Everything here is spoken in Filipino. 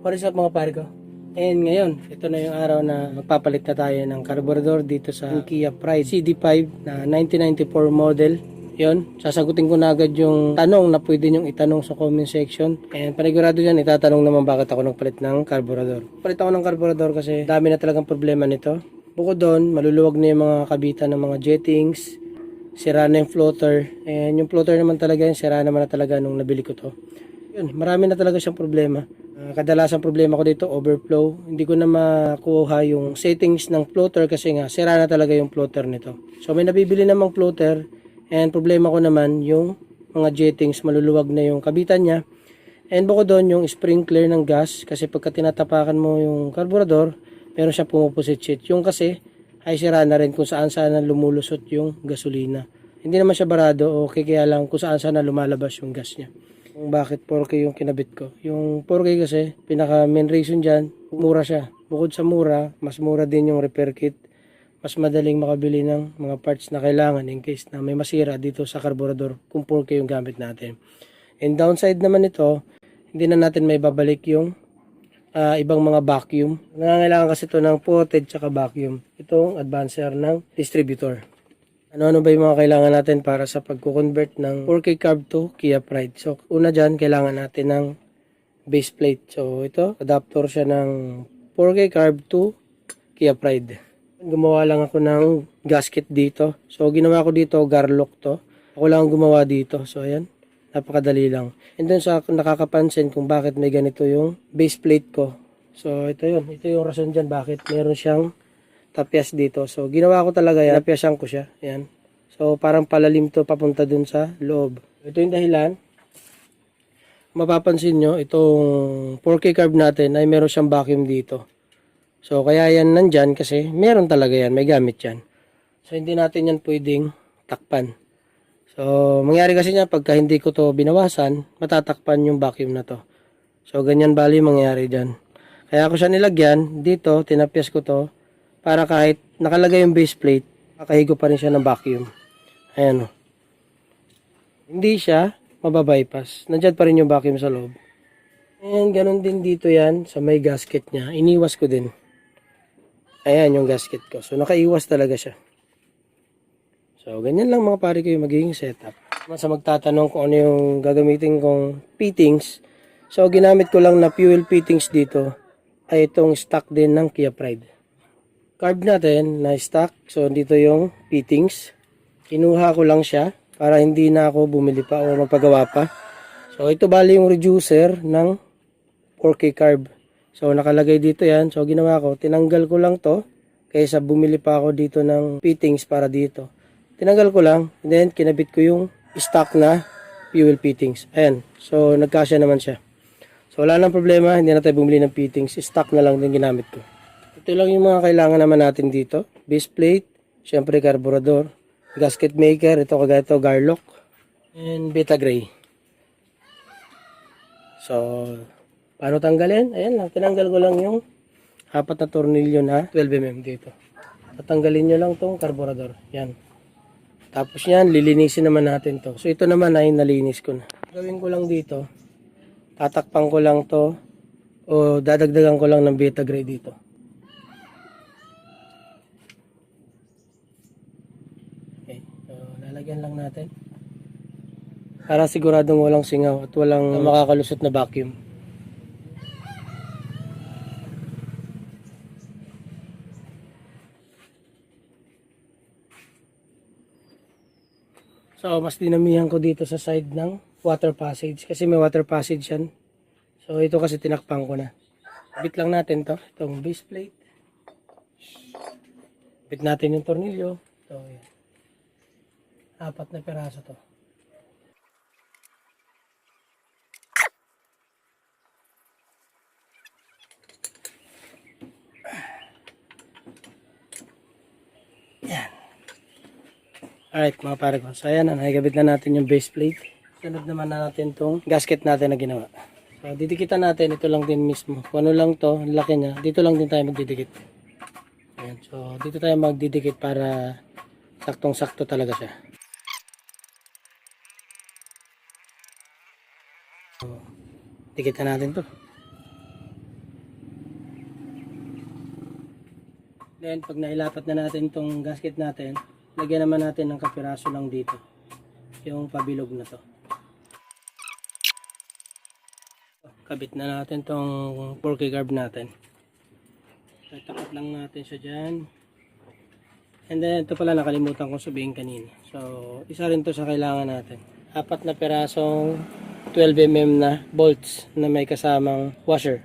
What is up mga pare ko? And ngayon, ito na yung araw na magpapalit na tayo ng carburetor dito sa Kia Pride CD5 na 1994 model. Yon, sasagutin ko na agad yung tanong na pwede nyong itanong sa comment section. And panigurado yan, itatanong naman bakit ako nagpalit ng carburetor. Palit ako ng carburetor kasi dami na talagang problema nito. Bukod doon, maluluwag na yung mga kabitan ng mga jettings, sira na yung floater. And yung floater naman talaga sira naman na talaga nung nabili ko to. Yun, marami na talaga siyang problema. Ah, kadalasan problema ko dito, overflow. Hindi ko na makuha yung settings ng floater kasi nga, sira na talaga yung floater nito. So may nabibili namang floater and problema ko naman yung mga jettings, maluluwag na yung kabitan niya. And bukod doon, yung sprinkler ng gas, kasi pagka tinatapakan mo yung carburetor, meron siya pumupusit-sit. Yung kasi, ay sira na rin kung saan saan lumulusot yung gasolina. Hindi naman siya barado, okay kaya lang kung saan saan na lumalabas yung gas niya. Kung bakit 4K yung kinabit ko. Yung 4K kasi, pinaka main reason dyan, mura siya. Bukod sa mura, mas mura din yung repair kit. Mas madaling makabili ng mga parts na kailangan in case na may masira dito sa carburetor kung 4K yung gamit natin. And downside naman ito, hindi na natin may babalik yung ah, ibang mga vacuum. Nangangailangan kasi ito ng potted tsaka vacuum. Itong advancer ng distributor. Ano-ano ba yung mga kailangan natin para sa pagko-convert ng 4K carb to Kia Pride? So, una dyan, kailangan natin ng base plate. So, ito, adapter siya ng 4K carb to Kia Pride. Gumawa lang ako ng gasket dito. So, ginawa ko dito, garlock to. Ako lang ang gumawa dito. So, ayan. Napakadali lang. And then sa nakakapansin kung bakit may ganito yung base plate ko. So, ito yun. Ito yung rason dyan bakit meron siyang tapyas dito. So, ginawa ko talaga yan. Tapyasan ko siya. Yan. So, parang palalim to papunta dun sa loob. Ito yung dahilan. Mapapansin nyo, itong 4K carb natin ay meron siyang vacuum dito. So, kaya yan nandyan kasi meron talaga yan. May gamit yan. So, hindi natin yan pwedeng takpan. So, mangyari kasi niya pagka hindi ko to binawasan, matatakpan yung vacuum na to. So, ganyan bali mangyari dyan. Kaya ako siya nilagyan, dito, tinapyas ko to, para kahit nakalagay yung base plate, makahigo pa rin siya ng vacuum. Ayan o. Hindi siya mababypass. Nandyan pa rin yung vacuum sa loob. And ganun din dito yan sa may gasket niya. Iniwas ko din. Ayan yung gasket ko. So, nakaiwas talaga siya. So, ganyan lang mga pare ko yung magiging setup. Sa magtatanong kung ano yung gagamitin kong fittings. So, ginamit ko lang na fuel fittings dito ay itong stock din ng Kia Pride. Carb natin na stock. So, dito yung fittings. Kinuha ko lang siya para hindi na ako bumili pa o magpagawa pa. So, ito bali yung reducer ng 4K carb. So, nakalagay dito yan. So, ginawa ko, tinanggal ko lang to kaysa bumili pa ako dito ng fittings para dito. Tinanggal ko lang, and then kinabit ko yung stock na fuel fittings. Ayan. So, nagkasya naman siya. So, wala nang problema. Hindi na tayo bumili ng fittings. Stock na lang din ginamit ko. Ito lang yung mga kailangan naman natin dito. Base plate, syempre carburetor, gasket maker, ito kagaya ito, garlock, and beta gray. So, paano tanggalin? Ayan lang, tinanggal ko lang yung apat na tornilyo na 12mm dito. Tatanggalin nyo lang tong carburetor. Yan. Tapos yan, lilinisin naman natin to. So, ito naman ay nalinis ko na. Gawin ko lang dito, tatakpan ko lang to o dadagdagan ko lang ng beta gray dito. Okay, so lalagyan lang natin. Para siguradong walang singaw at walang makakalusot na vacuum. So, mas dinamihan ko dito sa side ng water passage kasi may water passage yan. So, ito kasi tinakpan ko na. Bit lang natin to, itong base plate. Bit natin yung tornilyo. So, yan. Apat na peraso to. Yan. Alright mga pare ko. So ayan, nakikabit na natin yung base plate. Sunod naman na natin tong gasket natin na ginawa. So didikitan natin, ito lang din mismo. Kung ano lang to, laki niya, dito lang din tayo magdidikit. Ayan, so dito tayo magdidikit para saktong sakto talaga siya. Tikitan natin to. Then pag nailapat na natin tong gasket natin, lagyan naman natin ng kapiraso lang dito. Yung pabilog na to. Kabit na natin tong porky garb natin. Tatakot lang natin siya dyan. And then ito pala nakalimutan kong sabihin kanina. So isa rin to sa kailangan natin. Apat na pirasong 12mm na bolts na may kasamang washer.